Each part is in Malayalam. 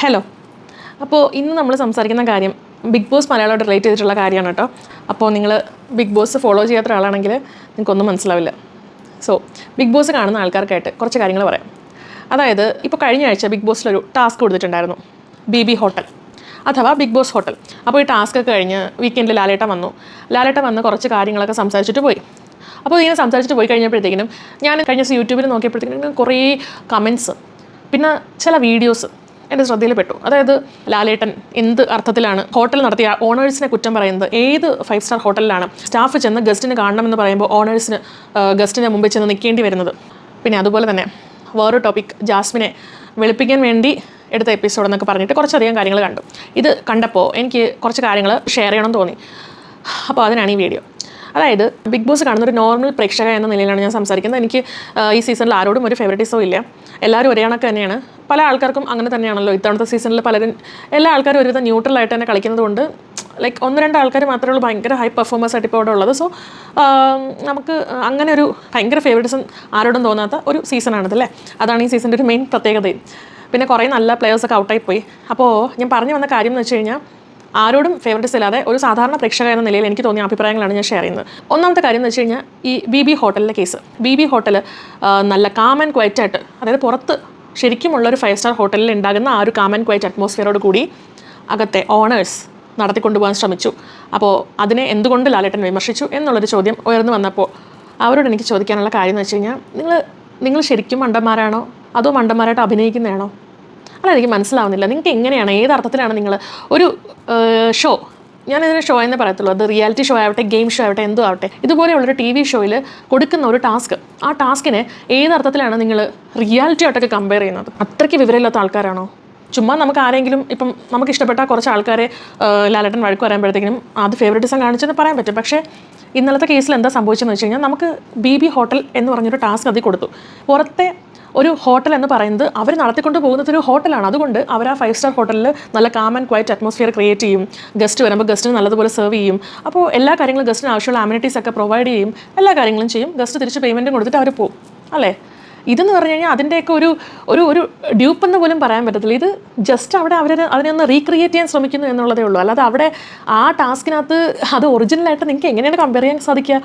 ഹലോ അപ്പോൾ ഇന്ന് നമ്മൾ സംസാരിക്കുന്ന കാര്യം ബിഗ് ബോസ് മലയാളമായിട്ട് റിലേറ്റ് ചെയ്തിട്ടുള്ള കാര്യമാണ് കേട്ടോ. അപ്പോൾ നിങ്ങൾ ബിഗ് ബോസ് ഫോളോ ചെയ്യാത്ത ഒരാളാണെങ്കിൽ നിങ്ങൾക്കൊന്നും മനസ്സിലാവില്ല. സോ ബിഗ് ബോസ് കാണുന്ന ആൾക്കാർക്കായിട്ട് കുറച്ച് കാര്യങ്ങൾ പറയാം. അതായത് ഇപ്പോൾ കഴിഞ്ഞ ആഴ്ച ബിഗ് ബോസിലൊരു ടാസ്ക് കൊടുത്തിട്ടുണ്ടായിരുന്നു. ബി ബി ഹോട്ടൽ അഥവാ ബിഗ് ബോസ് ഹോട്ടൽ അപ്പോൾ ഈ ടാസ്ക് ഒക്കെ കഴിഞ്ഞ് വീക്കെൻഡിൽ ലാലേട്ട വന്നു. ലാലേട്ട വന്ന് കുറച്ച് കാര്യങ്ങളൊക്കെ സംസാരിച്ചിട്ട് പോയി. അപ്പോൾ ഇങ്ങനെ സംസാരിച്ചിട്ട് പോയി കഴിഞ്ഞപ്പോഴത്തേക്കിനും ഞാൻ കഴിഞ്ഞ ദിവസം യൂട്യൂബിൽ നോക്കിയപ്പോഴത്തേക്കിനും കുറേ കമൻസ് പിന്നെ ചില വീഡിയോസ് എന്റെ ശ്രദ്ധയിൽപ്പെട്ടു. അതായത് ലാലേട്ടൻ എന്ത് അർത്ഥത്തിലാണ് ഹോട്ടൽ നടത്തിയ ഓണേഴ്സിനെ കുറ്റം പറയുന്നത് ഏത് ഫൈവ് സ്റ്റാർ ഹോട്ടലിലാണ് സ്റ്റാഫ് ചെന്ന് ഗസ്റ്റിന് കാണണമെന്ന് പറയുമ്പോൾ ഓണേഴ്സിന് ഗസ്റ്റിന് മുമ്പിൽ ചെന്ന് നിൽക്കേണ്ടി വരുന്നത്. പിന്നെ അതുപോലെ തന്നെ വേറൊരു ടോപ്പിക് ജാസ്മിനെ വെളുപ്പിക്കാൻ വേണ്ടി എടുത്ത എപ്പിസോഡ് എന്നൊക്കെ പറഞ്ഞിട്ട് കുറച്ചധികം കാര്യങ്ങൾ കണ്ടു. ഇത് കണ്ടപ്പോൾ എനിക്ക് കുറച്ച് കാര്യങ്ങൾ ഷെയർ ചെയ്യണമെന്ന് തോന്നി. അപ്പോൾ അതിനാണ് ഈ വീഡിയോ അതായത് ബിഗ് ബോസ് കാണുന്ന ഒരു നോർമൽ പ്രേക്ഷക എന്ന നിലയിലാണ് ഞാൻ സംസാരിക്കുന്നത്. എനിക്ക് ഈ സീസണിൽ ആരോടും ഒരു ഫേവറേറ്റിസോ ഇല്ല. എല്ലാവരും ഒരേ കണക്ക് തന്നെയാണ്. പല ആൾക്കാർക്കും അങ്ങനെ തന്നെയാണല്ലോ. ഇത്തവണത്തെ സീസണിൽ പലരും എല്ലാ ആൾക്കാരും ഒരുവിധം ന്യൂട്രലായിട്ട് തന്നെ കളിക്കുന്നത് കൊണ്ട് ലൈക്ക് ഒന്ന് രണ്ട് ആൾക്കാർ മാത്രമേ ഉള്ളൂ. ഭയങ്കര ഹൈ പെർഫോമൻസ് ആയിട്ട് ഇപ്പോൾ ഉള്ളത്. സോ നമുക്ക് അങ്ങനെ ഒരു ഭയങ്കര ഫേവറേറ്റ്സും ആരോടും തോന്നാത്ത ഒരു സീസണാണിതല്ലേ അതാണ് ഈ സീസണിന്റെ ഒരു മെയിൻ പ്രത്യേകതയും പിന്നെ കുറേ നല്ല പ്ലെയേഴ്സൊക്കെ ഔട്ടായി പോയി. അപ്പോൾ ഞാൻ പറഞ്ഞു വന്ന കാര്യം എന്ന് വെച്ച് കഴിഞ്ഞാൽ ആരോടും ഫേവറേറ്റ്സ് ഇല്ലാതെ ഒരു സാധാരണ പ്രേക്ഷക എന്ന നിലയിൽ എനിക്ക് തോന്നിയ അഭിപ്രായങ്ങളാണ് ഞാൻ ഷെയർ ചെയ്യുന്നത്. ഒന്നാമത്തെ കാര്യം എന്ന് വെച്ച് കഴിഞ്ഞാൽ ഈ ബി ബി ഹോട്ടലിലെ കേസ് ബി ബി ഹോട്ടൽ നല്ല കാം ആൻഡ് ക്വയറ്റ് ആയിട്ട് അതായത് പുറത്ത് ശരിക്കുമുള്ള ഒരു ഫൈവ് സ്റ്റാർ ഹോട്ടലിൽ ഉണ്ടാകുന്ന ആ ഒരു കാം ആൻഡ് ക്വയറ്റ് അറ്റ്മോസ്ഫിയറോട് കൂടി അകത്തെ ഓണേഴ്സ് നടത്തിക്കൊണ്ടുപോകാൻ ശ്രമിച്ചു. അപ്പോൾ അതിനെ എന്തുകൊണ്ട് ലാലേട്ടൻ വിമർശിച്ചു എന്നുള്ളൊരു ചോദ്യം ഉയർന്നു വന്നപ്പോൾ അവരോട് എനിക്ക് ചോദിക്കാനുള്ള കാര്യം എന്ന് വെച്ച് കഴിഞ്ഞാൽ നിങ്ങൾ നിങ്ങൾ ശരിക്കും മണ്ടന്മാരാണോ? അതോ മണ്ടന്മാരായിട്ട് അഭിനയിക്കുന്നതാണോ അല്ല എനിക്ക് മനസ്സിലാവുന്നില്ല. നിങ്ങൾക്ക് എങ്ങനെയാണ് ഏത് അർത്ഥത്തിലാണ് നിങ്ങൾ ഒരു ഷോ ഞാൻ ഇതിന് ഷോ എന്നേ പറയത്തുള്ളൂ. അത് റിയാലിറ്റി ഷോ ആവട്ടെ ഗെയിം ഷോ ആവട്ടെ എന്തോ ആവട്ടെ. ഇതുപോലെയുള്ളൊരു ടി വി ഷോയിൽ കൊടുക്കുന്ന ഒരു ടാസ്ക് ആ ടാസ്കിനെ ഏത് അർത്ഥത്തിലാണ് നിങ്ങൾ റിയാലിറ്റി ആയിട്ടൊക്കെ കമ്പയർ ചെയ്യുന്നത്? അത്രയ്ക്ക് വിവരമില്ലാത്ത ആൾക്കാരാണോ? ചുമ്മാ നമുക്ക് ആരെങ്കിലും ഇപ്പം നമുക്ക് ഇഷ്ടപ്പെട്ട കുറച്ച് ആൾക്കാരെ ലാലട്ടൻ വഴക്ക് പറയുമ്പോഴത്തേക്കിനും അത് ഫേവറേറ്റിസം കാണിച്ചെന്ന് പറയാൻ പറ്റും. പക്ഷേ ഇന്നലത്തെ കേസിൽ എന്താ സംഭവിച്ചതെന്ന് വെച്ച് കഴിഞ്ഞാൽ നമുക്ക് ബി ബി ഹോട്ടൽ എന്ന് പറഞ്ഞൊരു ടാസ്ക് അതിൽ കൊടുത്തു. പുറത്തെ ഒരു ഹോട്ടൽ എന്ന് പറയുന്നത് അവർ നടത്തിക്കൊണ്ട് പോകുന്നത് ഒരു ഹോട്ടലാണ് അതുകൊണ്ട് അവർ ആ ഫൈവ് സ്റ്റാർ ഹോട്ടലിൽ നല്ല calm and quiet atmosphere create ചെയ്യും. ഗസ്റ്റ് വരുമ്പോൾ ഗസ്റ്റിന് നല്ലതുപോലെ സെർവ് ചെയ്യും. അപ്പോൾ എല്ലാ കാര്യങ്ങളും ഗസ്റ്റിന് ആവശ്യമുള്ള അമ്യൂണിറ്റീസ് ഒക്കെ പ്രൊവൈഡ് ചെയ്യും. എല്ലാ കാര്യങ്ങളും ചെയ്യും. ഗസ്റ്റ് തിരിച്ച് പേയ്മെന്റും കൊടുത്തിട്ട് അവർ പോകും അല്ലേ? ഇതെന്ന് പറഞ്ഞു കഴിഞ്ഞാൽ അതിന്റെയൊക്കെ ഒരു ഒരു ഒരു ഡ്യൂപ്പ് എന്ന് പോലും പറയാൻ പറ്റത്തില്ല. ഇത് ജസ്റ്റ് അവിടെ അവർ അതിനെ ഒന്ന് റീക്രിയേറ്റ് ചെയ്യാൻ ശ്രമിക്കുന്നു എന്നുള്ളതേ ഉള്ളൂ. അല്ലാതെ അവിടെ ആ ടാസ്കിനകത്ത് അത് ഒറിജിനലായിട്ട് നിങ്ങൾക്ക് എങ്ങനെയാണ് കമ്പയർ ചെയ്യാൻ സാധിക്കുക?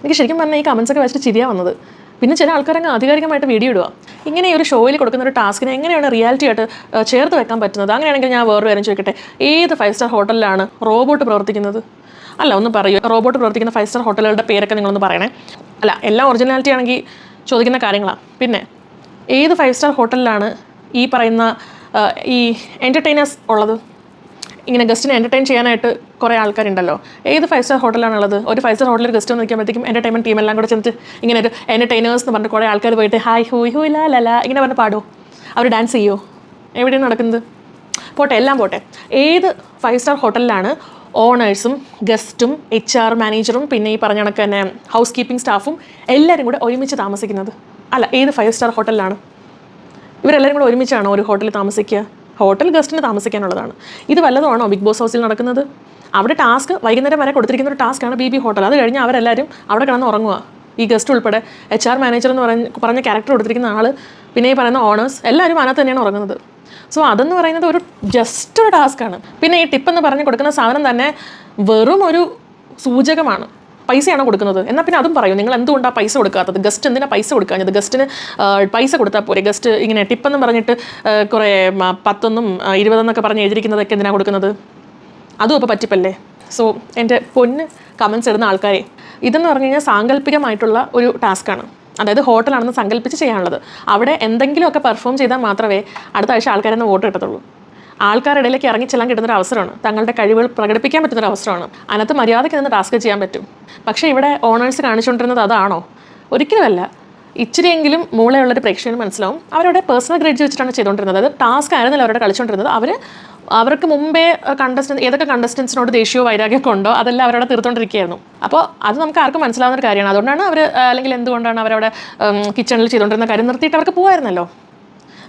എനിക്ക് ശരിക്കും പറഞ്ഞാൽ ഈ കമൻസൊക്കെ വെച്ചിട്ട് ചിരിയാ വന്നത്. പിന്നെ ചില ആൾക്കാരങ്ങ് ആധികാരികമായിട്ട് വീഡിയോ ഇടുക. ഇങ്ങനെ ഒരു ഷോയിൽ കൊടുക്കുന്ന ഒരു ടാസ്കിനെ എങ്ങനെയാണ് റിയാലിറ്റി ആയിട്ട് ചേർത്ത് വെക്കാൻ പറ്റുന്നത്? അങ്ങനെയാണെങ്കിൽ ഞാൻ വേറൊരു കാര്യം ചോദിക്കട്ടെ. ഏത് ഫൈവ് സ്റ്റാർ ഹോട്ടലിലാണ് റോബോട്ട് പ്രവർത്തിക്കുന്നത്? അല്ല ഒന്ന് പറയൂ. റോബോട്ട് പ്രവർത്തിക്കുന്ന ഫൈവ് സ്റ്റാർ ഹോട്ടലുകളുടെ പേരൊക്കെ നിങ്ങളൊന്ന് പറയണേ. അല്ല എല്ലാം ഒറിജിനാലിറ്റി ആണെങ്കിൽ ചോദിക്കുന്ന കാര്യങ്ങളാണ് പിന്നെ ഏത് ഫൈവ് സ്റ്റാർ ഹോട്ടലിലാണ് ഈ പറയുന്ന ഈ എന്റർടൈനേഴ്സ് ഉള്ളത്? ഇങ്ങനെ ഗസ്റ്റിനെ എന്റർടൈൻ ചെയ്യാനായിട്ട് കുറേ ആൾക്കാരുണ്ടല്ലോ. ഏത് ഫൈവ് സ്റ്റാർ ഹോട്ടലാണുള്ളത് ഒരു ഫൈവ് സ്റ്റാർ ഹോട്ടലിൽ ഗസ്റ്റ് വന്ന് നിൽക്കുമ്പോഴത്തേക്കും എന്റർടൈൻമെന്റ് ടീം എല്ലാം കൂടെ ചെന്നിട്ട് ഇങ്ങനെ ഒരു എന്റർടൈനേഴ്സ് എന്ന് പറഞ്ഞിട്ട് കുറേ ആൾക്കാർ പോയിട്ട് ഹായ് ഹൂയ് ഹൂയ് ലാ ലാ ലാ ഇങ്ങനെ പറഞ്ഞ് പാടുമോ അവർ ഡാൻസ് ചെയ്യുമോ എവിടെയാണ് നടക്കുന്നത്? പോട്ടെ എല്ലാം പോട്ടെ. ഏത് ഫൈവ് സ്റ്റാർ ഹോട്ടലിലാണ് ഓണേഴ്സും ഗസ്റ്റും എച്ച് ആർ മാനേജറും പിന്നെ ഈ പറഞ്ഞ കണക്ക് തന്നെ ഹൗസ് കീപ്പിംഗ് സ്റ്റാഫും എല്ലാവരും കൂടെ ഒരുമിച്ച് താമസിക്കുന്നത്? അല്ല ഏത് ഫൈവ് സ്റ്റാർ ഹോട്ടലിലാണ് ഇവരെല്ലാവരും കൂടെ ഒരുമിച്ചാണോ ഒരു ഹോട്ടലിൽ താമസിക്കുക? ഹോട്ടൽ ഗസ്റ്റിന് താമസിക്കാനുള്ളതാണ്. ഇത് വല്ലതുമാണോ ബിഗ് ബോസ് ഹൗസിൽ നടക്കുന്നത്? അവിടെ ടാസ്ക് വൈകുന്നേരം വരെ കൊടുത്തിരിക്കുന്ന ഒരു ടാസ്ക്കാണ് ബി ബി ഹോട്ടൽ. അത് കഴിഞ്ഞ് അവരെല്ലാവരും അവിടെ കിടന്ന് ഉറങ്ങുക ഈ ഗസ്റ്റ് ഉൾപ്പെടെ എച്ച് ആർ മാനേജർ എന്ന് പറഞ്ഞ പറഞ്ഞ ക്യാരക്ടർ കൊടുത്തിരിക്കുന്ന ആൾ പിന്നെ ഈ പറയുന്ന ഓണേഴ്സ് എല്ലാവരും അതിനകത്ത് തന്നെയാണ് ഉറങ്ങുന്നത്. സോ അതെന്ന് പറയുന്നത് ഒരു ജസ്റ്റ് ഒരു ടാസ്ക്കാണ് പിന്നെ ഈ ടിപ്പ് എന്ന് പറഞ്ഞ് കൊടുക്കുന്ന സാധനം തന്നെ വെറും ഒരു സൂചകമാണ്. പൈസയാണോ കൊടുക്കുന്നത്? എന്നാൽ പിന്നെ അതും പറയും. നിങ്ങൾ എന്തുകൊണ്ടാണ് പൈസ കൊടുക്കാത്തത്? ഗസ്റ്റ് എന്തിനാ പൈസ കൊടുക്കാഞ്ഞത് ഗസ്റ്റിന് പൈസ കൊടുത്താൽ പോരെ. ഗസ്റ്റ് ഇങ്ങനെ ടിപ്പെന്ന് പറഞ്ഞിട്ട് കുറേ പത്തൊന്നും ഇരുപതെന്നൊക്കെ പറഞ്ഞ് എഴുതിയിരിക്കുന്നതൊക്കെ എന്തിനാണ് കൊടുക്കുന്നത്? അതും ഇപ്പോൾ പറ്റിപ്പല്ലേ? സോ എന്റെ പൊന്ന് കമൻസ് ഇടുന്ന ആൾക്കാരെ ഇതെന്ന് പറഞ്ഞു കഴിഞ്ഞാൽ സാങ്കല്പികമായിട്ടുള്ള ഒരു ടാസ്ക്കാണ് അതായത് ഹോട്ടലാണെന്ന് സങ്കല്പിച്ച് ചെയ്യാനുള്ളത്. അവിടെ എന്തെങ്കിലുമൊക്കെ പെർഫോം ചെയ്താൽ മാത്രമേ അടുത്ത ആഴ്ച ആൾക്കാരെന്ന് വോട്ട് കിട്ടത്തുള്ളൂ. ആൾക്കാരുടെ ഇടയിലേക്ക് ഇറങ്ങി ചെല്ലാൻ കിട്ടുന്നൊരു അവസരമാണ്. തങ്ങളുടെ കഴിവുകൾ പ്രകടിപ്പിക്കാൻ പറ്റുന്നൊരു അവസരമാണ്. അതിനകത്ത് മര്യാദയ്ക്ക് നിന്ന് ടാസ്ക് ചെയ്യാൻ പറ്റും. പക്ഷേ ഇവിടെ ഓണേഴ്സ് കാണിച്ചുകൊണ്ടിരുന്നത് അതാണോ? ഒരിക്കലുമല്ല. ഇച്ചിരിയെങ്കിലും മൂളയുള്ളൊരു പ്രേക്ഷകന് മനസ്സിലാവും. അവരുടെ പേഴ്സണൽ ഗ്രേഡ് വെച്ചിട്ടാണ് ചെയ്തുകൊണ്ടിരുന്നത്. അതായത് ടാസ്ക് ആയിരുന്നില്ല അവരുടെ കളിച്ചുകൊണ്ടിരുന്നത്. അവർ അവർക്ക് മുമ്പേ കണ്ടസ്റ്റൻസ് ഏതൊക്കെ കണ്ടസ്റ്റൻസിനോട് ദേഷ്യമോ വൈരാഗ്യമൊക്കെ ഉണ്ടോ അതെല്ലാം അവരവിടെ തീർത്തുകൊണ്ടിരിക്കുകയായിരുന്നു. അപ്പോൾ അത് നമുക്ക് ആർക്കും മനസ്സിലാവുന്ന ഒരു കാര്യമാണ്. അതുകൊണ്ടാണ് അവർ അല്ലെങ്കിൽ എന്തുകൊണ്ടാണ് അവരവിടെ കിച്ചണിൽ ചെയ്തുകൊണ്ടിരുന്ന കാര്യം നിർത്തിയിട്ട് അവർക്ക് പോകുമായിരുന്നല്ലോ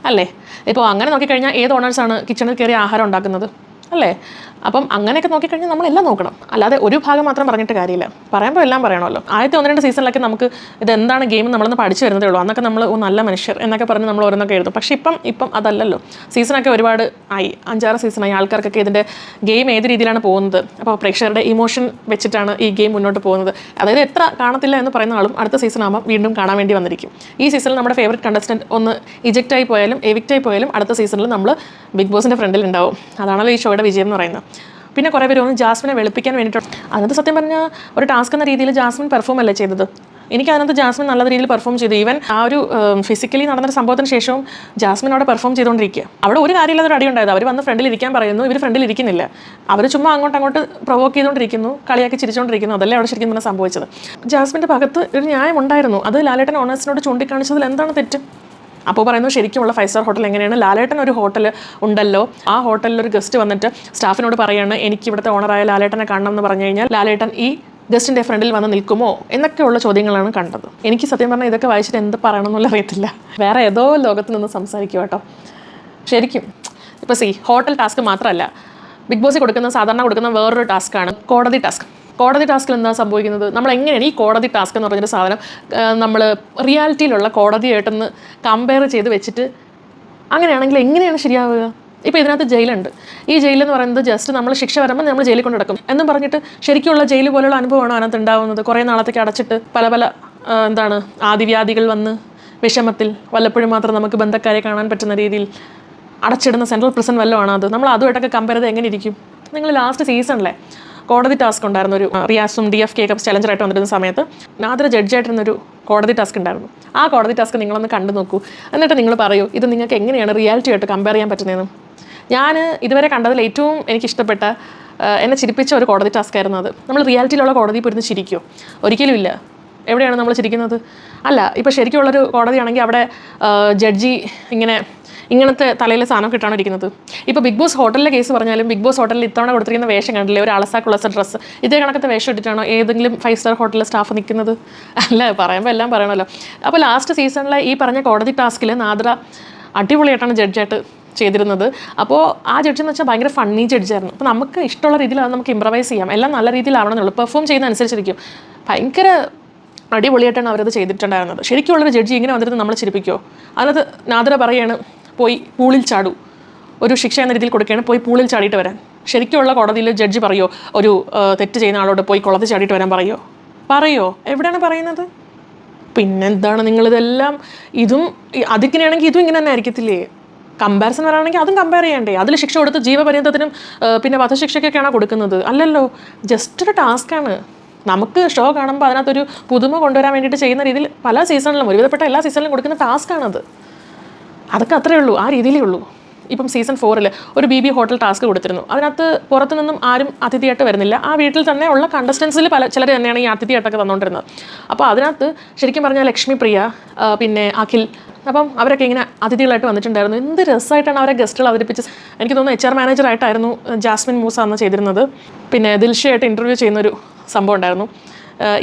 അല്ലേ? ഇപ്പോൾ അങ്ങനെ നോക്കിക്കഴിഞ്ഞാൽ ഏത് ഓണേഴ്സാണ് കിച്ചണിൽ കയറി ആഹാരം ഉണ്ടാക്കുന്നത്? അല്ലേ? അപ്പം അങ്ങനെയൊക്കെ നോക്കിക്കഴിഞ്ഞാൽ നമ്മളെല്ലാം നോക്കണം. അല്ലാതെ ഒരു ഭാഗം മാത്രം പറഞ്ഞിട്ട് കാര്യമില്ല. പറയുമ്പോൾ എല്ലാം പറയണമല്ലോ. ആദ്യത്തെ ഒന്ന് രണ്ട് സീസണിലൊക്കെ നമുക്ക് ഇത് എന്താണ് ഗെയിം നമ്മളൊന്ന് പഠിച്ചു വരുന്നതേ ഉള്ളൂ. അന്നൊക്കെ നമ്മൾ നല്ല മനുഷ്യർ എന്നൊക്കെ പറഞ്ഞ് നമ്മൾ ഓരോന്നൊക്കെ എഴുതും. പക്ഷേ ഇപ്പം ഇപ്പം അതല്ലല്ലോ. സീസണൊക്കെ ഒരുപാട് ആയി. അഞ്ചാറ് സീസണായി. ആൾക്കാർക്കൊക്കെ ഇതിന്റെ ഗെയിം ഏത് രീതിയിലാണ് പോകുന്നത്? അപ്പോൾ പ്രേക്ഷകരുടെ ഇമോഷൻ വെച്ചിട്ടാണ് ഈ ഗെയിം മുന്നോട്ട് പോകുന്നത്. അതായത് എത്ര കാണത്തില്ല എന്ന് പറയുന്ന ആളും അടുത്ത സീസൺ ആകുമ്പോൾ വീണ്ടും കാണാൻ വേണ്ടി വന്നിരിക്കും. ഈ സീസണിൽ നമ്മുടെ ഫേവറേറ്റ് കണ്ടസ്റ്റന്റ് ഒന്ന് ഇജക്റ്റായി പോയാലും എവിക്റ്റായി പോയാലും അടുത്ത സീസണിൽ നമ്മൾ ബിഗ് ബോസിന്റെ ഫ്രണ്ടിൽ ഉണ്ടാവും. അതാണല്ലോ ഈ ഷോയുടെ വിജയം എന്ന് പറയുന്നത്. പിന്നെ കുറേ പേര് ഒന്ന് ജാസ്മിനെ വെളുപ്പിക്കാൻ വേണ്ടിയിട്ടുണ്ട് അതിനകത്ത് സത്യം പറഞ്ഞാൽ ഒരു ടാസ്ക് എന്ന രീതിയിൽ ജാസ്മിൻ പെർഫോം അല്ലേ ചെയ്തത്? എനിക്ക് അതിനകത്ത് ജാസ്മിൻ നല്ല രീതിയിൽ പെർഫോം ചെയ്തു. ഈവൻ ആ ഒരു ഫിസിക്കലി നടന്നൊരു സംഭവത്തിന് ശേഷവും ജാസ്മിൻ അവിടെ പെർഫോം ചെയ്തുകൊണ്ടിരിക്കുക. അവിടെ ഒരു കാര്യമില്ലാതെ ഒരു അടി ഉണ്ടായത്. അവർ വന്ന് ഫ്രണ്ടിൽ ഇരിക്കാൻ പറയുന്നു. ഇവർ ഫ്രണ്ടിൽ ഇരിക്കുന്നില്ല. അവർ ചുമ്മാ അങ്ങോട്ട് അങ്ങോട്ട് പ്രൊവോക്ക് ചെയ്തുകൊണ്ടിരിക്കുന്നു. കളിയാക്കി ചിരിച്ചുകൊണ്ടിരിക്കുന്നു. അതല്ലേ അവിടെ ശരിക്കും തന്നെ സംഭവിച്ചത്. ജാസ്മിന്റെ ഭാഗത്ത് ഒരു ന്യായം ഉണ്ടായിരുന്നു. അത് ലാലേട്ടൻ ഓണേഴ്സിനോട് ചൂണ്ടിക്കാണിച്ചതിൽ എന്താണ് തെറ്റ്? അപ്പോൾ പറയുന്നു ശരിക്കുമുള്ള ഫൈവ് സ്റ്റാർ ഹോട്ടൽ എങ്ങനെയാണ്? ലാലേട്ടൻ ഒരു ഹോട്ടൽ ഉണ്ടല്ലോ. ആ ഹോട്ടലിൽ ഒരു ഗസ്റ്റ് വന്നിട്ട് സ്റ്റാഫിനോട് പറയാണ് എനിക്ക് ഇവിടുത്തെ ഓണറായ ലാലേട്ടനെ കാണണം എന്ന് പറഞ്ഞു കഴിഞ്ഞാൽ ലാലേട്ടൻ ഈ ഗസ്റ്റിന്റെ ഫ്രണ്ടിൽ വന്ന് നിൽക്കുമോ? എന്നൊക്കെയുള്ള ചോദ്യങ്ങളാണ് കണ്ടത്. എനിക്ക് സത്യം പറഞ്ഞാൽ ഇതൊക്കെ വായിച്ചിട്ട് എന്ത് പറയണം എന്നുള്ള അറിയത്തില്ല. വേറെ ഏതോ ലോകത്ത് നിന്ന് സംസാരിക്കും കേട്ടോ. ശരിക്കും ഇപ്പോൾ സി ഹോട്ടൽ ടാസ്ക് മാത്രമല്ല ബിഗ് ബോസിൽ കൊടുക്കുന്ന സാധാരണ കൊടുക്കുന്ന വേറൊരു ടാസ്ക്കാണ് കോടതി ടാസ്ക് കോടതി ടാസ്കിൽ എന്താ സംഭവിക്കുന്നത്? നമ്മൾ എങ്ങനെയാണ് ഈ കോടതി ടാസ്ക് എന്ന് പറഞ്ഞൊരു സാധനം നമ്മൾ റിയാലിറ്റിയിലുള്ള കോടതിയായിട്ടൊന്ന് കമ്പയർ ചെയ്ത് വെച്ചിട്ട് അങ്ങനെയാണെങ്കിൽ എങ്ങനെയാണ് ശരിയാവുക? ഇപ്പോൾ ഇതിനകത്ത് ജയിലുണ്ട്. ഈ ജയിലെന്ന് പറയുന്നത് ജസ്റ്റ് നമ്മൾ ശിക്ഷ വരുമ്പോൾ നമ്മൾ ജയിലിൽ കൊണ്ട് നടക്കും. എന്നും പറഞ്ഞിട്ട് ശരിക്കുള്ള ജയിൽ പോലുള്ള അനുഭവമാണ് അതിനകത്ത് ഉണ്ടാവുന്നത്. കുറേ നാളത്തേക്ക് അടച്ചിട്ട് പല പല എന്താണ് ആദിവ്യാധികൾ വന്ന് വിഷമത്തിൽ വല്ലപ്പോഴും മാത്രം നമുക്ക് ബന്ധക്കാരെ കാണാൻ പറ്റുന്ന രീതിയിൽ അടച്ചിടുന്ന സെൻട്രൽ പ്രിസൺ വല്ലതും അത്? നമ്മൾ അതുമായിട്ടൊക്കെ കമ്പയർ ചെയ്ത് എങ്ങനെ ഇരിക്കും? നിങ്ങൾ ലാസ്റ്റ് സീസണിലെ കോടതി ടാസ്ക് ഉണ്ടായിരുന്നു ഒരു റിയാസും ഡി എഫ് കെ കപ്പ് ചലഞ്ചറായിട്ട് വന്നിരുന്ന സമയത്ത് നാദര ജഡ്ജായിട്ടിരുന്നൊരു കോടതി ടാസ്ക് ഉണ്ടായിരുന്നു. ആ കോടതി ടാസ്ക് നിങ്ങളൊന്ന് കണ്ടു നോക്കൂ. എന്നിട്ട് നിങ്ങൾ പറയൂ ഇത് നിങ്ങൾക്ക് എങ്ങനെയാണ് റിയാലിറ്റി ആയിട്ട് കമ്പയർ ചെയ്യാൻ പറ്റുന്നതെന്ന്. ഞാൻ ഇതുവരെ കണ്ടതിൽ ഏറ്റവും എനിക്കിഷ്ടപ്പെട്ട എന്നെ ചിരിപ്പിച്ച ഒരു കോടതി ടാസ്ക് ആയിരുന്നു അത്. നമ്മൾ റിയാലിറ്റിയിലുള്ള കോടതി പോയിരുന്ന് ചിരിക്കുമോ ഒരിക്കലും ഇല്ല. എവിടെയാണ് നമ്മൾ ചിരിക്കുന്നത്? അല്ല ഇപ്പോൾ ശരിക്കുള്ളൊരു കോടതിയാണെങ്കിൽ അവിടെ ജഡ്ജി ഇങ്ങനെ ഇങ്ങനത്തെ തലയിലെ സാധനം കിട്ടാണോ ഇരിക്കുന്നത്? ഇപ്പോൾ ബിഗ് ബോസ് ഹോട്ടലിലെ കേസ് പറഞ്ഞാലും ബിഗ് ബോസ് ഹോട്ടലിൽ ഇത്തവണ കൊടുത്തിരിക്കുന്ന വേഷം കണ്ടില്ലേ? ഒരു അളസാക്കുളസ ഡ്രസ്സ് ഇതേ കണക്കത്തെ വേഷം ഇട്ടിട്ടാണോ ഏതെങ്കിലും ഫൈവ് സ്റ്റാർ ഹോട്ടലിലെ സ്റ്റാഫ് നിൽക്കുന്നത് അല്ല പറയുമ്പോൾ എല്ലാം പറയണമല്ലോ. അപ്പോൾ ലാസ്റ്റ് സീസണിലെ ഈ പറഞ്ഞ കോടതി ടാസ്കിൽ നാദ്ര അടിപൊളിയായിട്ടാണ് ജഡ്ജായിട്ട് ചെയ്തിരുന്നത്. അപ്പോൾ ആ ജഡ്ജ് എന്ന് വെച്ചാൽ ഭയങ്കര ഫണ്ണി ജഡ്ജായിരുന്നു അപ്പോൾ നമുക്ക് ഇഷ്ടമുള്ള രീതിയിൽ അത് നമുക്ക് ഇമ്പ്രവൈസ് ചെയ്യാം. എല്ലാം നല്ല രീതിയിലാവണമെന്നുള്ളൂ പെർഫോം ചെയ്യുന്ന അനുസരിച്ചിരിക്കും. ഭയങ്കര അടിപൊളിയായിട്ടാണ് അവരത് ചെയ്തിട്ടുണ്ടായിരുന്നത്. ശരിക്കുള്ളൊരു ജഡ്ജി ഇങ്ങനെ വന്നിരുന്നത് നമ്മൾ ചിരിപ്പിക്കുമോ അതിനകത്ത് നാദ്ര പറയാണ് പോയി പൂളിൽ ചാടൂ. ഒരു ശിക്ഷ എന്ന രീതിയിൽ കൊടുക്കുകയാണ് പോയി പൂളിൽ ചാടിയിട്ട് വരാൻ. ശരിക്കുള്ള കോടതിയിൽ ജഡ്ജി പറയോ? ഒരു തെറ്റ് ചെയ്യുന്ന ആളോട് പോയി കുളത്തിൽ ചാടിയിട്ട് വരാൻ പറയോ? പറയോ? എവിടെയാണ് പറയുന്നത്? പിന്നെന്താണ് നിങ്ങളിതെല്ലാം ഇതും അതിങ്ങനെയാണെങ്കിൽ ഇതും ഇങ്ങനെ തന്നെ ആയിരിക്കത്തില്ലേ? കമ്പാരിസൺ വരാണെങ്കിൽ അതും കമ്പയർ ചെയ്യണ്ടേ? അതിൽ ശിക്ഷ കൊടുത്ത് ജീവപര്യന്തത്തിനും പിന്നെ വധശിക്ഷയ്ക്കൊക്കെയാണോ കൊടുക്കുന്നത്? അല്ലല്ലോ. ജസ്റ്റ് ഒരു ടാസ്ക്കാണ് നമുക്ക് ഷോ കാണുമ്പോൾ അതിനകത്തൊരു പുതുമ കൊണ്ടുവരാൻ വേണ്ടിയിട്ട് ചെയ്യുന്ന രീതിയിൽ പല സീസണിലും ഒരുവിധപ്പെട്ട എല്ലാ സീസണിലും കൊടുക്കുന്ന ടാസ്ക്കാണത് അതൊക്കെ അത്രേ ഉള്ളൂ ആ രീതിയിലേ ഉള്ളൂ. ഇപ്പം സീസൺ ഫോറിൽ ഒരു ബി ബി ഹോട്ടൽ ടാസ്ക് കൊടുത്തിരുന്നു. അതിനകത്ത് പുറത്തു നിന്നും ആരും അതിഥിയായിട്ട് വരുന്നില്ല. ആ വീട്ടിൽ തന്നെ ഉള്ള കണ്ടസ്റ്റൻസിൽ പല ചിലർ തന്നെയാണ് ഈ അതിഥിയായിട്ടൊക്കെ തന്നുകൊണ്ടിരുന്നത് അപ്പോൾ അതിനകത്ത് ശരിക്കും പറഞ്ഞാൽ ലക്ഷ്മി പ്രിയ പിന്നെ അഖിൽ അപ്പം അവരൊക്കെ ഇങ്ങനെ അതിഥികളായിട്ട് വന്നിട്ടുണ്ടായിരുന്നു. എന്ത് രസമായിട്ടാണ് അവരെ ഗസ്റ്റുകൾ അവതരിപ്പിച്ച് എനിക്ക് തോന്നുന്നു എച്ച് ആർ മാനേജറായിട്ടായിരുന്നു ജാസ്മിൻ മൂസ അന്ന് ചെയ്തിരുന്നത്. പിന്നെ ദിൽഷയായിട്ട് ഇന്റർവ്യൂ ചെയ്യുന്നൊരു സംഭവം ഉണ്ടായിരുന്നു.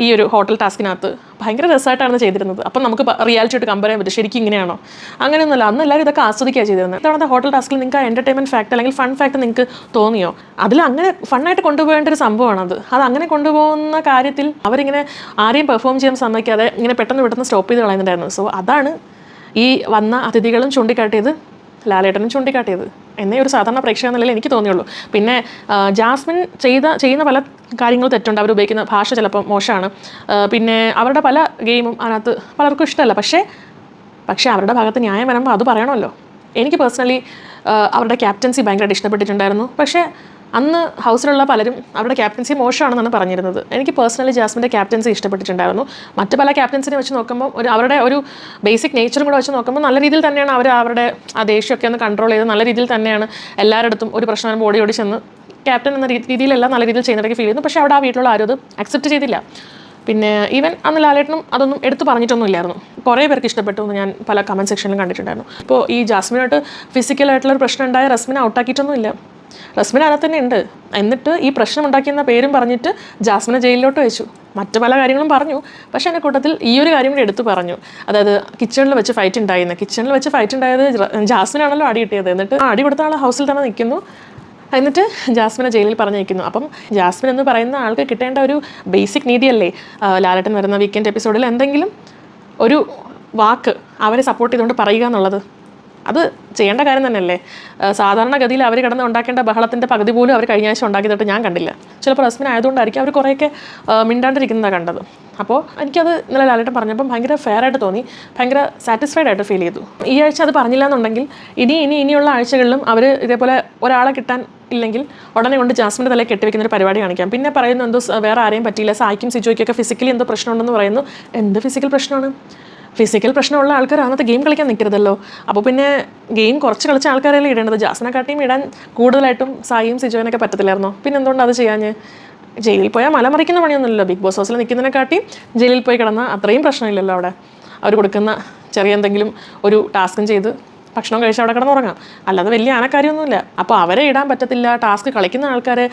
ഈ ഒരു ഹോട്ടൽ ടാസ്കിനകത്ത് ഭയങ്കര രസമായിട്ടാണ് ചെയ്തിരുന്നത്. അപ്പം നമുക്ക് റിയാലിറ്റി ആയിട്ട് കമ്പയർ ചെയ്യാൻ പറ്റും. ശരിക്കും ഇങ്ങനെയാണോ? അങ്ങനെയൊന്നുമല്ല. അന്ന് എല്ലാവരും ഇതൊക്കെ ആസ്വദിക്കുക ചെയ്തിരുന്നത്. ഇത്തവണത്തെ ഹോട്ടൽ ടാസ്കിൽ നിങ്ങൾക്ക് എന്റർടൈൻമെന്റ് ഫാക്ട് അല്ലെങ്കിൽ ഫൺ ഫാക്ട് നിങ്ങൾക്ക് തോന്നിയോ? അതിൽ അങ്ങനെ ഫണ്ണായിട്ട് കൊണ്ടുപോകേണ്ട ഒരു സംഭവമാണത് അത്. അങ്ങനെ കൊണ്ടുപോകുന്ന കാര്യത്തിൽ അവരിങ്ങനെ ആരെയും പെർഫോം ചെയ്യാൻ സമ്മതിക്കാതെ ഇങ്ങനെ പെട്ടെന്ന് പെട്ടെന്ന് സ്റ്റോപ്പ് ചെയ്ത് കളയുന്നുണ്ടായിരുന്നു. സോ അതാണ് ഈ വന്ന അതിഥികളും ചൂണ്ടിക്കാട്ടിയത് ലാലേട്ടനും ചൂണ്ടിക്കാട്ടിയത്. എന്നേ ഒരു സാധാരണ പ്രേക്ഷക നിലയിൽ എനിക്ക് തോന്നിയുള്ളൂ. പിന്നെ ജാസ്മിൻ ചെയ്ത ചെയ്യുന്ന പല കാര്യങ്ങൾ തെറ്റുണ്ട്. അവർ ഉപയോഗിക്കുന്ന ഭാഷ ചിലപ്പോൾ മോശമാണ്. പിന്നെ അവരുടെ പല ഗെയിമും അതിനകത്ത് പലർക്കും ഇഷ്ടമല്ല. പക്ഷേ പക്ഷേ അവരുടെ ഭാഗത്ത് ന്യായം വരുമ്പോൾ അത് പറയണമല്ലോ. എനിക്ക് പേഴ്സണലി അവരുടെ ക്യാപ്റ്റൻസി ഭയങ്കരമായിട്ട് ഇഷ്ടപ്പെട്ടിട്ടുണ്ടായിരുന്നു. പക്ഷേ അന്ന് ഹൗസിലുള്ള പലരും അവരുടെ ക്യാപ്റ്റൻസി മോശമാണെന്നാണ് പറഞ്ഞിരുന്നത്. എനിക്ക് പേഴ്സണലി ജാസ്മിന്റെ ക്യാപ്റ്റൻസി ഇഷ്ടപ്പെട്ടിട്ടുണ്ടായിരുന്നു. മറ്റു പല ക്യാപ്റ്റൻസിനെ വെച്ച് നോക്കുമ്പോൾ ഒരു അവരുടെ ഒരു ബേസിക് നേച്ചറും കൂടെ വെച്ച് നോക്കുമ്പോൾ നല്ല രീതിയിൽ തന്നെയാണ് അവർ അവരുടെ ആ ദേഷ്യമൊക്കെ ഒന്ന് കൺട്രോൾ ചെയ്ത് നല്ല രീതിയിൽ തന്നെയാണ് എല്ലാവരുടെ ഒരു പ്രശ്നം ഓടി ഓടി ചെന്ന് ക്യാപ്റ്റൻ എന്ന രീതിയിലല്ല നല്ല രീതിയിൽ ചെയ്യുന്നതൊക്കെ ഫീൽ ചെയ്യുന്നു. പക്ഷേ അവിടെ ആ വീട്ടിലുള്ള ആരും അത് അക്സെപ്റ്റ് ചെയ്തില്ല. പിന്നെ ഈവൻ അന്ന് ലാലേട്ടനും അതൊന്നും എടുത്തു പറഞ്ഞിട്ടൊന്നും ഇല്ലായിരുന്നു. കുറേ പേർക്ക് ഇഷ്ടപ്പെട്ടു എന്ന് ഞാൻ പല കമന്റ് സെക്ഷനിലും കണ്ടിട്ടുണ്ടായിരുന്നു. അപ്പോൾ ഈ ജാസ്മിനായിട്ട് ഫിസിക്കലായിട്ടുള്ള ഒരു പ്രശ്നം ഉണ്ടായ റസ്മിനെ ഔട്ടാക്കിയിട്ടൊന്നും ഇല്ല. റസ്മിൻ അതിനകത്ത് തന്നെ ഉണ്ട്. എന്നിട്ട് ഈ പ്രശ്നം ഉണ്ടാക്കിയെന്ന പേരും പറഞ്ഞിട്ട് ജാസ്മിനെ ജയിലിലോട്ട് വെച്ചു. മറ്റു പല കാര്യങ്ങളും പറഞ്ഞു. പക്ഷേ എന്റെ കൂട്ടത്തിൽ ഈ ഒരു കാര്യം കൂടി എടുത്തു പറഞ്ഞു. അതായത് കിച്ചണിൽ വെച്ച് ഫൈറ്റ് ഉണ്ടായിരുന്നു. കിച്ചണിൽ വെച്ച് ഫൈറ്റ് ഉണ്ടായത് ജാസ്മിനാണല്ലോ അടി കിട്ടിയത്. എന്നിട്ട് അടി കൊടുത്ത ആൾ ഹൗസിൽ തന്നെ നിൽക്കുന്നു. എന്നിട്ട് ജാസ്മിനെ ജയിലിൽ പറഞ്ഞയക്കുന്നു. അപ്പം ജാസ്മിൻ എന്ന് പറയുന്ന ആൾക്ക് കിട്ടേണ്ട ഒരു ബേസിക് നീതിയല്ലേ? ലാലട്ടൻ വരുന്ന വീക്കെൻഡ് എപ്പിസോഡിൽ എന്തെങ്കിലും ഒരു വാക്ക് അവരെ സപ്പോർട്ട് ചെയ്തുകൊണ്ട് പറയുക എന്നുള്ളത്. അത് ചെയ്യേണ്ട കാര്യം തന്നെയല്ലേ? സാധാരണഗതിയിൽ അവർ കിടന്ന് ഉണ്ടാക്കേണ്ട ബഹളത്തിന്റെ പകുതി പോലും അവർ കഴിഞ്ഞ ആഴ്ച ഉണ്ടാക്കിയിട്ട് ഞാൻ കണ്ടില്ല. ചിലപ്പോൾ റസ്മിൻ ആയതുകൊണ്ടായിരിക്കും അവർ കുറേയൊക്കെ മിണ്ടാണ്ടിരിക്കുന്നതാണ് കണ്ടത്. അപ്പോൾ എനിക്കത് ഇന്നലെ ലാലേട്ടൻ പറഞ്ഞപ്പം ഭയങ്കര ഫെയർ ആയിട്ട് തോന്നി. ഭയങ്കര സാറ്റിസ്ഫൈഡ് ആയിട്ട് ഫീൽ ചെയ്തു. ഈ ആഴ്ച അത് പറഞ്ഞില്ല എന്നുണ്ടെങ്കിൽ ഇനി ഇനി ഇനിയുള്ള ആഴ്ചകളിലും അവർ ഇതേപോലെ ഒരാളെ കിട്ടാൻ ഇല്ലെങ്കിൽ ഉടനെ കൊണ്ട് ജാസ്മിന്റെ തലയിൽ കെട്ടിവെക്കുന്ന ഒരു പരിപാടി കാണിക്കാം. പിന്നെ പറയുന്നു എന്തോ വേറെ ആരെയും പറ്റിയില്ല. സായിക്കും സിജോയ്ക്കൊക്കെ ഫിസിക്കലി എന്തോ പ്രശ്നമുണ്ടെന്ന് പറയുന്നു. എന്ത് ഫിസിക്കൽ പ്രശ്നമാണ്? ഫിസിക്കൽ പ്രശ്നമുള്ള ആൾക്കാർ അന്നത്തെ ഗെയിം കളിക്കാൻ നിൽക്കരുതല്ലോ അപ്പോൾ പിന്നെ ഗെയിം കുറച്ച് കളിച്ച ആൾക്കാരെല്ലാം ഇടേണ്ടത്. ജാസ്മിനെക്കാട്ടിയും ഇടാൻ കൂടുതലായിട്ടും സായിയും സിജോനൊക്കെ പറ്റത്തില്ലായിരുന്നോ? പിന്നെ എന്തുകൊണ്ട് അത് ചെയ്യാഞ്ഞ്? ജയിലിൽ പോയാൽ മലമറിക്കുന്ന പണിയൊന്നുമില്ലല്ലോ. ബിഗ് ബോസ് ഹൗസിൽ നിൽക്കുന്നതിനെക്കാട്ടിയും ജയിലിൽ പോയി കിടന്നാൽ അത്രയും പ്രശ്നമില്ലല്ലോ അവിടെ. അവർ കൊടുക്കുന്ന ചെറിയ എന്തെങ്കിലും ഒരു ടാസ്കും ചെയ്ത് ഭക്ഷണം കഴിച്ച് അവിടെ കിടന്നുറങ്ങാം. അല്ലാതെ വലിയ ആനക്കാര്യമൊന്നുമില്ല അപ്പോൾ അവരെ ഇടാൻ പറ്റത്തില്ല. ടാസ്ക് കളിക്കുന്ന ആൾക്കാരെ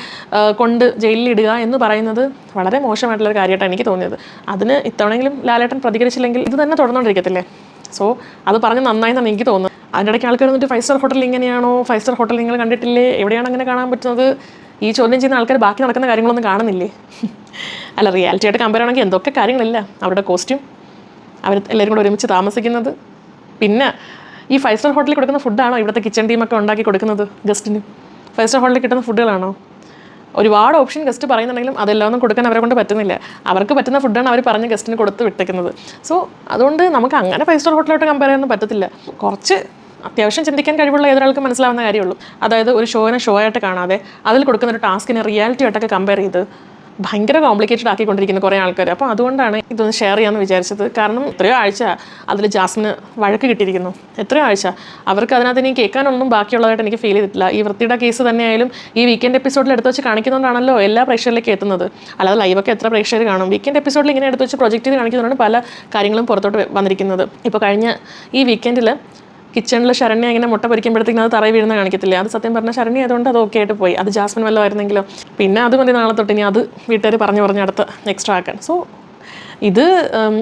കൊണ്ട് ജയിലിൽ ഇടുക എന്ന് പറയുന്നത് വളരെ മോശമായിട്ടുള്ള ഒരു കാര്യമായിട്ടാണ് എനിക്ക് തോന്നിയത്. അതിന് ഇത്തവണയെങ്കിലും ലാലേട്ടൻ പ്രതികരിച്ചില്ലെങ്കിൽ ഇത് തന്നെ തുടർന്നുകൊണ്ടിരിക്കത്തില്ലേ? സോ അത് പറഞ്ഞ് നന്നായി എന്നാണ് എനിക്ക് തോന്നുന്നത്. അതിന്റെ ഇടയ്ക്ക് ആൾക്കാർ വന്നിട്ട് ഫൈവ് സ്റ്റാർ ഹോട്ടൽ ഇങ്ങനെയാണോ? ഫൈവ് സ്റ്റാർ ഹോട്ടൽ നിങ്ങൾ കണ്ടിട്ടില്ലേ? എവിടെയാണ് അങ്ങനെ കാണാൻ പറ്റുന്നത്? ഈ ചോദ്യം ചെയ്യുന്ന ആൾക്കാർ ബാക്കി നടക്കുന്ന കാര്യങ്ങളൊന്നും കാണുന്നില്ലേ? അല്ല റിയാലിറ്റി ആയിട്ട് കമ്പയർ ആണെങ്കിൽ എന്തൊക്കെ കാര്യങ്ങളില്ല. അവരുടെ കോസ്റ്റ്യൂം അവർ എല്ലാവരും കൂടെ ഒരുമിച്ച് താമസിക്കുന്നത്. പിന്നെ ഈ ഫൈവ് സ്റ്റാർ ഹോട്ടലിൽ കൊടുക്കുന്ന ഫുഡാണോ ഇവിടുത്തെ കിച്ചൺ ടീമൊക്കെ ഉണ്ടാക്കി കൊടുക്കുന്നത് ഗസ്റ്റിന് ഫൈവ് സ്റ്റാർ ഹോട്ടലിൽ കിട്ടുന്ന ഫുഡുകളാണോ ഒരുപാട് ഓപ്ഷൻ ഗസ്റ്റ് പറയുന്നുണ്ടെങ്കിലും അതെല്ലാം ഒന്നും കൊടുക്കാൻ അവരെ കൊണ്ട് പറ്റുന്നില്ല. അവർക്ക് പറ്റുന്ന ഫുഡാണ് അവർ പറഞ്ഞ് ഗസ്റ്റിന് കൊടുത്ത് വിട്ടേക്കുന്നത്. സോ അതുകൊണ്ട് നമുക്ക് അങ്ങനെ ഫൈവ് സ്റ്റാർ ഹോട്ടലായിട്ട് കമ്പയർ ചെയ്യാനൊന്നും പറ്റത്തില്ല. കുറച്ച് അത്യാവശ്യം ചിന്തിക്കാൻ കഴിവുള്ള ഏതൊരാൾക്കും മനസ്സിലാവുന്ന കാര്യമുള്ളൂ. അതായത് ഒരു ഷോനെ ഷോ ആയിട്ട് കാണാതെ അതിൽ കൊടുക്കുന്ന ഒരു ടാസ്കിനെ റിയാലിറ്റി ആയിട്ടൊക്കെ കമ്പയർ ചെയ്ത് ഭയങ്കര കോംപ്ലിക്കേറ്റഡ് ആക്കിക്കൊണ്ടിരിക്കുന്ന കുറേ ആൾക്കാർ അപ്പോൾ അതുകൊണ്ടാണ് ഇതൊന്ന് ഷെയർ ചെയ്യാമെന്ന് വിചാരിച്ചത്. കാരണം എത്രയോ ആഴ്ച അതിൽ ജാസ്മിന് വഴക്ക് കിട്ടിയിരിക്കുന്നു. എത്രയോ ആഴ്ച. അവർക്ക് അതിനകത്ത് ഇനി കേൾക്കാനൊന്നും ബാക്കിയുള്ളതായിട്ട് എനിക്ക് ഫീൽ ചെയ്തിട്ടില്ല. ഈ വൃത്തിയുടെ കേസ് തന്നെയായാലും ഈ വീക്കെൻഡ് എപ്പിസോഡിൽ എടുത്ത് വെച്ച് കാണിക്കുന്നതുകൊണ്ടാണല്ലോ എല്ലാ പ്രേക്ഷകരിലേക്ക് എത്തുന്നത്. അല്ലാതെ ലൈവൊക്കെ എത്ര പ്രേക്ഷകർ കാണും. വീക്കെൻഡ് എപ്പിസോഡിൽ ഇങ്ങനെ എടുത്ത് വെച്ച് പ്രൊജക്റ്റ് ചെയ്ത് കാണിക്കുന്നതുകൊണ്ടാണ് പല കാര്യങ്ങളും പുറത്തോട്ട് വന്നിരിക്കുന്നത്. ഇപ്പോൾ കഴിഞ്ഞ ഈ വീക്കെൻഡിൽ കിച്ചണിൽ ശരണ്യ ഇങ്ങനെ മുട്ട പൊരിക്കുമ്പോഴത്തേക്കും അത് തറയിൽ വീഴുന്ന കാണിക്കത്തില്ല? അത് സത്യം പറഞ്ഞാൽ ശരണ്യ ആയതുകൊണ്ട് അത് ഓക്കെ ആയിട്ട് പോയി. അത് ജാസ്മിൻ വല്ലതും ആയിരുന്നെങ്കിലോ. പിന്നെ അത് മതി നാളെ തൊട്ട് ഇനി അത് വീട്ടുകാർ പറഞ്ഞു പറഞ്ഞ് അടുത്ത് എക്സ്ട്രാ ആക്കാൻ. സോ ഇത്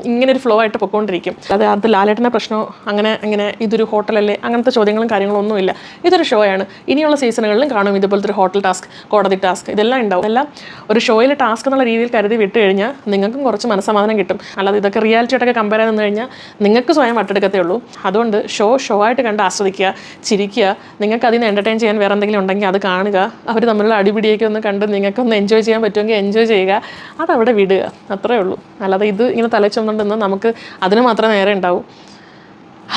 ഇങ്ങനെ ഒരു ഫ്ലോ ആയിട്ട് പൊക്കോണ്ടിരിക്കും. അത് അത് ലാലേട്ടന്റെ പ്രശ്നമോ അങ്ങനെ അങ്ങനെ ഇതൊരു ഹോട്ടലല്ലേ അങ്ങനത്തെ ചോദ്യങ്ങളും കാര്യങ്ങളും ഒന്നുമില്ല. ഇതൊരു ഷോ ആണ്. ഇനിയുള്ള സീസണുകളിലും കാണും ഇതുപോലത്തെ ഒരു ഹോട്ടൽ ടാസ്ക് കോടതി ടാസ്ക് ഇതെല്ലാം ഉണ്ടാവും. എല്ലാം ഒരു ഷോയിൽ ടാസ്ക് എന്നുള്ള രീതിയിൽ കരുതി വിട്ട് കഴിഞ്ഞാൽ നിങ്ങൾക്കും കുറച്ച് മനസ്സമാധാനം കിട്ടും. അല്ലാതെ ഇതൊക്കെ റിയാലിറ്റി ആയിട്ടൊക്കെ കമ്പയർ ചെയ്ത് നിന്ന് കഴിഞ്ഞാൽ നിങ്ങൾക്ക് സ്വയം വട്ടെടുക്കത്തേ ഉള്ളൂ. അതുകൊണ്ട് ഷോ ഷോ ആയിട്ട് കണ്ട് ആസ്വദിക്കുക ചിരിക്കുക നിങ്ങൾക്ക് അതിന് എന്റർടൈൻ ചെയ്യാൻ വേറെ എന്തെങ്കിലും ഉണ്ടെങ്കിൽ അത് കാണുക അവർ തമ്മിലുള്ള അടിപിടിയൊക്കെ ഒന്ന് കണ്ട് നിങ്ങൾക്കൊന്ന് എൻജോയ് ചെയ്യാൻ പറ്റുമെങ്കിൽ എൻജോയ് ചെയ്യുക അതവിടെ വിടുക. അത്രേ ഉള്ളൂ. അല്ലാതെ ഇത് ഇങ്ങനെ തലച്ചുകൊണ്ടെന്ന് നമുക്ക് അതിന് മാത്രമേ നേരെ ഉണ്ടാവൂ.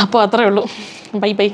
അപ്പോൾ അത്രേ ഉള്ളൂ. Bye bye.